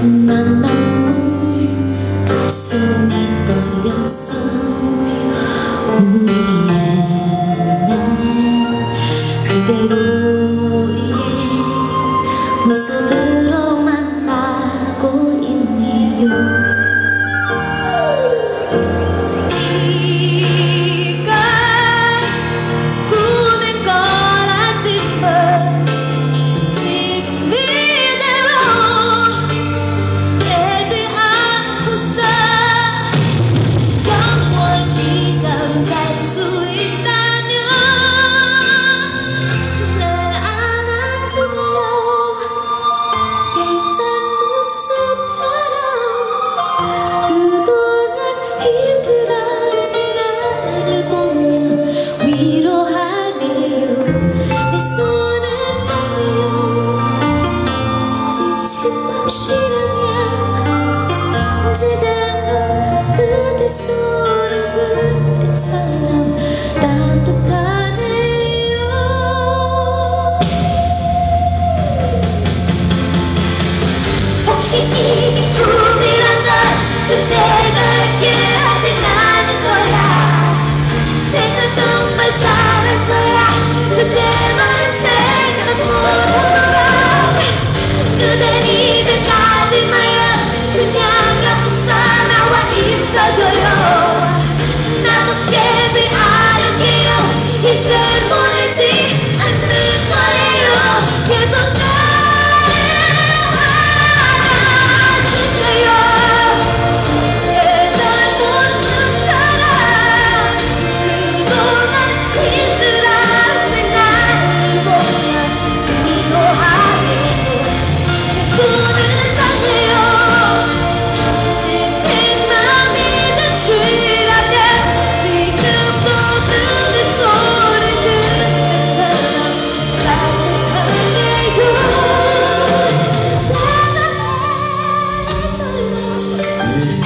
난 너무 가슴이 떨렸어 우리의 날 그대로의 지다가 그대 쏘는 그대 찬란 따뜻하네요.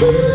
Ooh.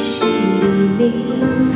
细的你